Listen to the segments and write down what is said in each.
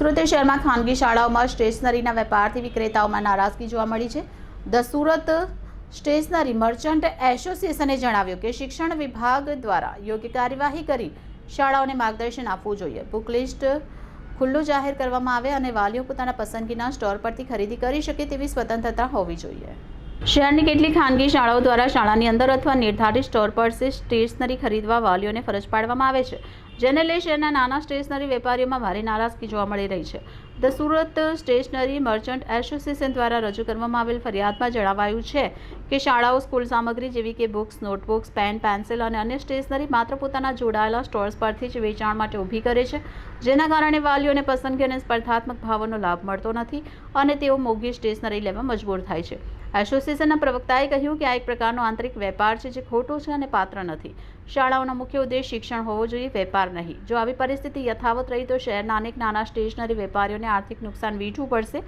સુરત શહેરમાં ખાનગી શાળાઓમાં સ્ટેશનરીના વેપારથી વિક્રેતાઓમાં નારાજગી જોવા મળી છે. ધ સુરત સ્ટેશનરી મર્ચન્ટ એસોસિએશને જણાવ્યું કે શિક્ષણ વિભાગ દ્વારા યોગ્ય કાર્યવાહી કરી શાળાઓને માર્ગદર્શન આપવું જોઈએ. બુક લિસ્ટ ખુલ્લું જાહેર કરવામાં આવે અને વાલીઓ પોતાના પસંદગીના સ્ટોર પરથી ખરીદી કરી શકે તેવી સ્વતંત્રતા હોવી જોઈએ. શહેરની કેટલીક ખાનગી શાળાઓ દ્વારા શાળાની અંદર અથવા નિર્ધારિત સ્ટોર પરથી સ્ટેશનરી ખરીદવા વાલીઓને ફરજ પાડવામાં આવે છે, જેને લઈ શહેરના નાના સ્ટેશનરી વેપારીઓમાં ભારે નારાજગી જોવા મળી રહી છે. The Surat stationery merchant association દ્વારા રજૂ કરવામાં આવેલ ફરિયાદમાં જણાવાયું છે કે શાળાઓ, સ્કૂલ સામગ્રી જેવી કે બુક્સ, નોટબુક્સ, પેન, પેન્સિલ અને અન્ય સ્ટેશનરી માત્ર પોતાના જોડાયેલા સ્ટોર્સ પરથી જ વેચાણ માટે ઊભી કરે છે, જેના કારણે વાલીઓને પસંદગી અને સ્પર્ધાત્મક ભાવોનો લાભ મળતો નથી અને તેઓ મોંઘી સ્ટેશનરી લેવા મજબૂર થાય છે. એસોસિએશનના પ્રવક્તાએ કહ્યું કે આ એક પ્રકારનો આંતરિક વેપાર છે જે ખોટો છે અને પાત્ર નથી. શાળાઓનો મુખ્ય ઉદ્દેશ શિક્ષણ હોવો જોઈએ, વેપાર નહીં. જો આવી પરિસ્થિતિ યથાવત રહી તો શહેરના અનેક નાના સ્ટેશનરી વેપારીઓને આર્થિક નુકસાન વીઠવું પડશે.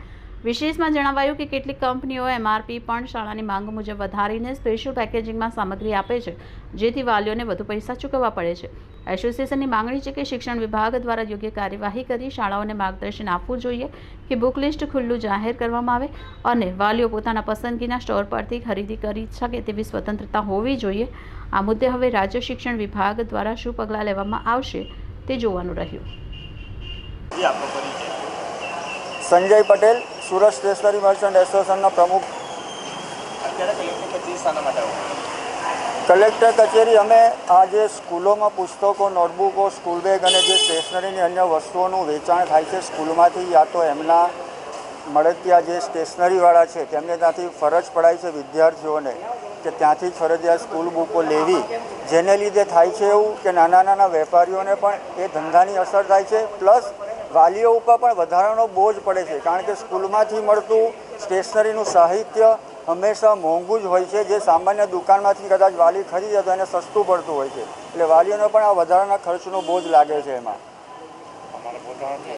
વિશેષમાં જણાવાયું કે કેટલીક કંપનીઓ એમઆરપી પણ શાળાની માંગ મુજબ વધારીને સ્પેશિયલ પેકેજિંગમાં સામગ્રી આપે છે, જેથી વાલીઓને વધુ પૈસા ચૂકવવા પડે છે. એસોસિએશનની માંગણી છે કે શિક્ષણ વિભાગ દ્વારા યોગ્ય કાર્યવાહી કરી શાળાઓને માર્ગદર્શન આપવું જોઈએ કે બુક લિસ્ટ ખુલ્લું જાહેર કરવામાં આવે અને વાલીઓ પોતાના પસંદગીના સ્ટોર પરથી ખરીદી કરી શકે તેવી સ્વતંત્રતા હોવી જોઈએ. આ મુદ્દે હવે રાજ્ય શિક્ષણ વિભાગ દ્વારા શું પગલાં લેવામાં આવશે તે જોવાનું રહ્યું. સંજય પટેલ સુરત સ્ટેશનરી મર્ચન્ટ એસોસિએશનના પ્રમુખ. કલેક્ટર કચેરી, અમે આજે સ્કૂલોમાં પુસ્તકો નોટબુકો સ્કૂલ બેગ અને જે સ્ટેશનરીની અન્ય વસ્તુઓનું વેચાણ થાય છે સ્કૂલમાંથી, યા તો એમના મળતિયા જે સ્ટેશનરીવાળા છે, તેમને ત્યાંથી ફરજ પડાય છે વિદ્યાર્થીઓને કે ત્યાંથી જ ફરજિયાત સ્કૂલ બુકો લેવી. જેને લીધે થાય છે એવું કે નાના નાના વેપારીઓને પણ એ ધંધાની અસર થાય છે. પ્લસ વાલીઓ ઉપર પણ વધારાનો બોજ પડે છે, કારણ કે સ્કૂલમાંથી મળતું સ્ટેશનરીનું સાહિત્ય હંમેશા મોંઘું જ હોય છે. જે સામાન્ય દુકાનમાંથી કદાચ વાલી ખરીદે તો એને સસ્તું પડતું હોય છે. એટલે વાલીઓને પણ આ વધારાના ખર્ચનો બોજ લાગે છે એમાં.